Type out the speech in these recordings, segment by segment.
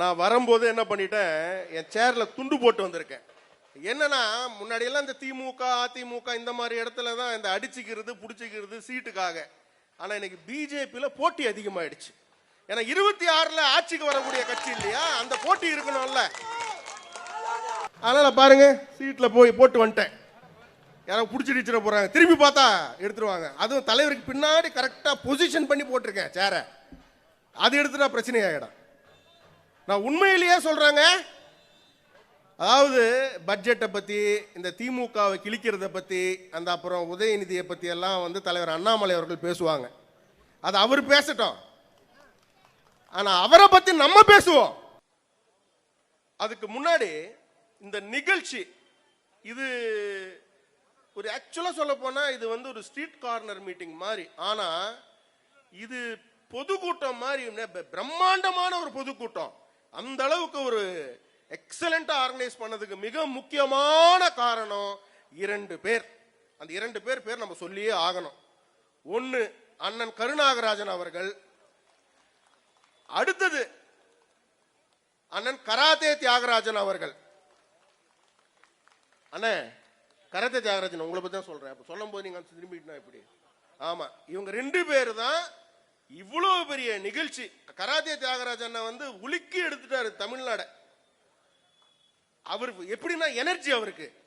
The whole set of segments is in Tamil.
நான் வரும்போது என்ன பண்ணிட்டேன்? என் சேர்ல துண்டு போட்டு வந்திருக்கேன். என்னன்னா முன்னாடி எல்லாம் இந்த திமுக அதிமுக இந்த மாதிரி இடத்துல தான் இந்த அடிச்சுக்கிறது பிடிச்சிக்கிறது சீட்டுக்காக. ஆனா இன்னைக்கு பிஜேபியில போட்டி அதிகமாயிடுச்சு. ஏன்னா இருபத்தி ஆறுல ஆட்சிக்கு வரக்கூடிய கட்சி இல்லையா? அந்த போட்டி இருக்கணும்ல. அதனால பாருங்க சீட்ல போய் போட்டு வந்துட்டேன். யாரோ பிடிச்சி அடிச்சிட போறாங்க திரும்பி பார்த்தா எடுத்துருவாங்க. அதுவும் தலைவருக்கு பின்னாடி கரெக்டா பொசிஷன் பண்ணி போட்டிருக்கேன் சேரை அது எடுத்துட்டா பிரச்சனை ஆகிடும் நான் உண்மையிலேயே சொல்றேங்க. அதாவது பட்ஜெட்டை பத்தி இந்த திமுகவை கிழிக்கிறத பத்தி அந்த அப்புறம் உதயநிதியை பத்தி எல்லாம் வந்து தலைவர் அண்ணாமலை அவர்கள் பேசுவாங்க. அது அவர் பேசட்டும். ஆனா அவரை பத்தி நம்ம பேசுவோம். அதுக்கு முன்னாடி இந்த நிகழ்ச்சி இது ஒரு ஆக்சுவலாக சொல்ல போனால் இது வந்து ஒரு ஸ்ட்ரீட் கார்னர் மீட்டிங் மாதிரி ஆனால் இது பொதுக்கூட்டம் மாதிரி பிரம்மாண்டமான ஒரு பொதுக்கூட்டம். அந்த அளவுக்கு ஒரு எக்ஸலண்டா ஆர்கனைஸ் பண்ணதுக்கு மிக முக்கியமான காரணம் இரண்டு பேர். அந்த இரண்டு பேர் பேர் நம்ம சொல்லியே ஆகணும். ஒன்னு அண்ணன் கருணாகராஜன் அவர்கள். அடுத்தது அண்ணன் கராத்தே தியாகராஜன் அவர்கள். அண்ணே கராத்தே தியாகராஜன் உங்களை பத்தி தான் சொல்றேன். அப்ப சொல்லும் போது நீங்க திரும்பிட்டுனா எப்படி? ஆமா இவங்க ரெண்டு பேர் தான் இவ்வளவு பெரிய நிகழ்ச்சி. கராத்தே தியாகராஜன் வந்து உலுக்கி எடுத்துட்டாரு தமிழ்நாட. அவர் எப்படின்னா எனர்ஜி அவருக்கு.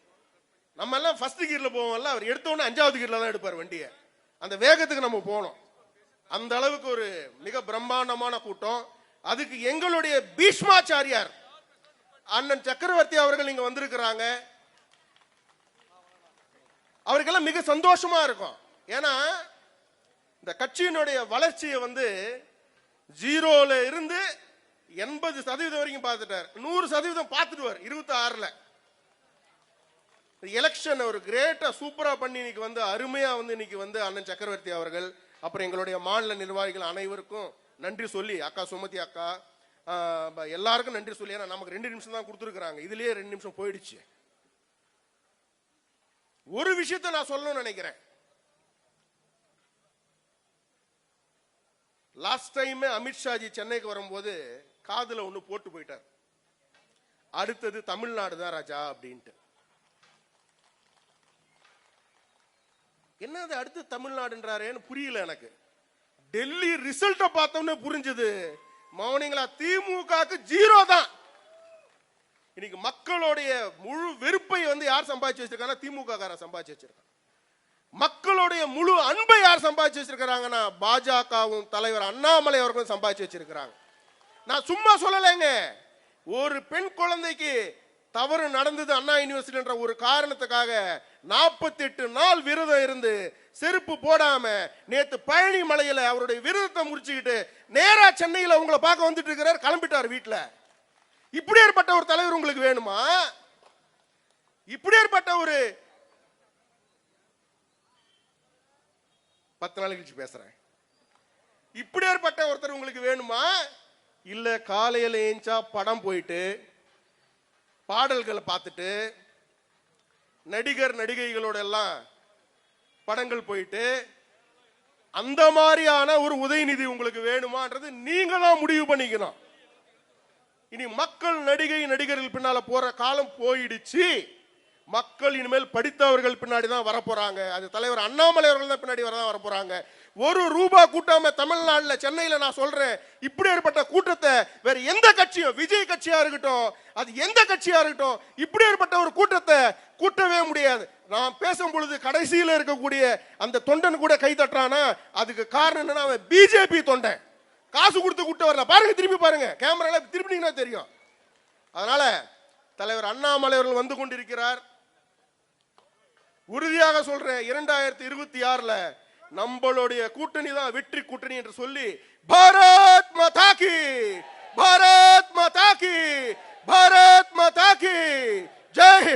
நம்ம எல்லாம் ஃபர்ஸ்ட் கீர்ல போவோம்ல அவர் எடுத்த உடனே அஞ்சாவது கீர்ல தான் எடுப்பார் வண்டியை. அந்த வேகத்துக்கு நம்ம போனோம் அந்த அளவுக்கு ஒரு மிக பிரம்மாண்டமான கூட்டம். அதுக்கு எங்களுடைய பீஷ்மாச்சாரியார் அண்ணன் சக்கரவர்த்தி அவர்கள் இங்க வந்திருக்கிறாங்க. அவருக்கெல்லாம் மிக சந்தோஷமா இருக்கும். ஏன்னா இந்த கட்சியினுடைய வளர்ச்சியை வந்து ஜீரோல இருந்து எண்பது சதவீதம் வரைக்கும் பார்த்துட்டார். நூறு சதவீதம் பார்த்துடுவார் இருபத்தி ஆறுல எலெக்ஷன் ஒரு கிரேட்டா சூப்பரா பண்ணி இன்னைக்கு வந்து அருமையா வந்து இன்னைக்கு வந்து அண்ணன் சக்கரவர்த்தி அவர்கள் அப்புறம் எங்களுடைய மாநில நிர்வாகிகள் அனைவருக்கும் நன்றி சொல்லி அக்கா சுமதி அக்கா எல்லாருக்கும் நன்றி சொல்லி ஏன்னா நமக்கு ரெண்டு நிமிஷம் தான் கொடுத்துருக்குறாங்க. இதுலயே ரெண்டு நிமிஷம் போயிடுச்சு. ஒரு விஷயத்தை நான் சொல்லணும்னு நினைக்கிறேன். லாஸ்ட் டைம் அமித்ஷாஜி சென்னைக்கு வரும்போது காதுல ஒன்று போட்டு போயிட்டார். அடுத்தது தமிழ்நாடு தான் ராஜா அப்படின்ட்டு. என்னது அடுத்து தமிழ்நாடுன்றாரேன்னு புரியல எனக்கு. டெல்லி ரிசல்ட்டை பார்த்தோன்னே புரிஞ்சது. மௌனிங்களா திமுகக்கு ஜீரோ தான். இன்னைக்கு மக்களுடைய முழு வெறுப்பை வந்து யார் சம்பாதிச்சு வச்சிருக்காங்க திமுக காரன் சம்பாதிச்சு வச்சிருக்காங்க மக்களுடைய முழு அன்பை யார் சம்பாதிச்சு வச்சிருக்கிறாங்கன்னா பாஜகவும் தலைவர் அண்ணாமலை அவர்களும் சம்பாதிச்சு வச்சிருக்கிறாங்க. நான் சும்மா சொல்லலைங்க. ஒரு பெண் குழந்தைக்கு தவறு நடந்தது அண்ணா யூனிவர்சிட்டின்ற ஒரு காரணத்துக்காக 48 நாள் விரதம் இருந்து செருப்பு போடாம நேத்து பழனி மலையில அவருடைய விரதத்தை முடிச்சுக்கிட்டு நேரா சென்னையில உங்களை பார்க்க வந்துட்டு இருக்கிறார் கிளம்பிட்டார் வீட்டில் இப்படி ஏற்பட்ட ஒரு தலைவர் உங்களுக்கு வேணுமா? இப்படி ஏற்பட்ட ஒரு பத்து நாள் கழிச்சு பேசுறேன். இப்படியேற்பட்ட ஒருத்தர் உங்களுக்கு வேணுமா? இல்லை காலையில் ஏஞ்சா படம் போயிட்டு பாடல்களை பார்த்துட்டு நடிகர் நடிகைகளோட எல்லாம் படங்கள் போயிட்டு அந்த மாதிரியான ஒரு உதயநிதி உங்களுக்கு வேணுமான்றது நீங்களா முடிவு பண்ணிக்கணும். இனி மக்கள் நடிகை நடிகர்கள் பின்னால போற காலம் போயிடுச்சு. மக்கள் இனிமேல் படித்தவர்கள் பின்னாடி தான் வரப்போறாங்க. அது தலைவர் அண்ணாமலை அவர்கள் தான் பின்னாடி வரதான் வரப்போகிறாங்க ஒரு ரூபா கூட்டாம தமிழ்நாட்டில் சென்னையில் நான் சொல்றேன் இப்படி ஏற்பட்ட கூட்டத்தை வேற எந்த கட்சியும் விஜய் கட்சியா இருக்கட்டும் அது எந்த கட்சியா இருக்கட்டும் இப்படி ஏற்பட்ட ஒரு கூட்டத்தை கூட்டவே முடியாது. நான் பேசும் பொழுது கடைசியில் இருக்கக்கூடிய அந்த தொண்டன் கூட கை தட்டுறானா? அதுக்கு காரணம் என்னன்னா அவன் பிஜேபி தொண்டன். காசு கொடுத்து கூட்ட வரல. பாருங்க திரும்பி பாருங்க. கேமரால திரும்பினீங்கன்னா தெரியும். அதனால தலைவர் அண்ணாமலை அவர்கள் வந்து கொண்டிருக்கிறார். உறுதியாக சொல்றேன் இரண்டாயிரத்தி இருபத்தி ஆறுல நம்மளுடைய கூட்டணி தான் வெற்றி கூட்டணி என்று சொல்லி பாரத் மாதா கி பாரத் மாதா கி பாரத் மாதா கி ஜெய்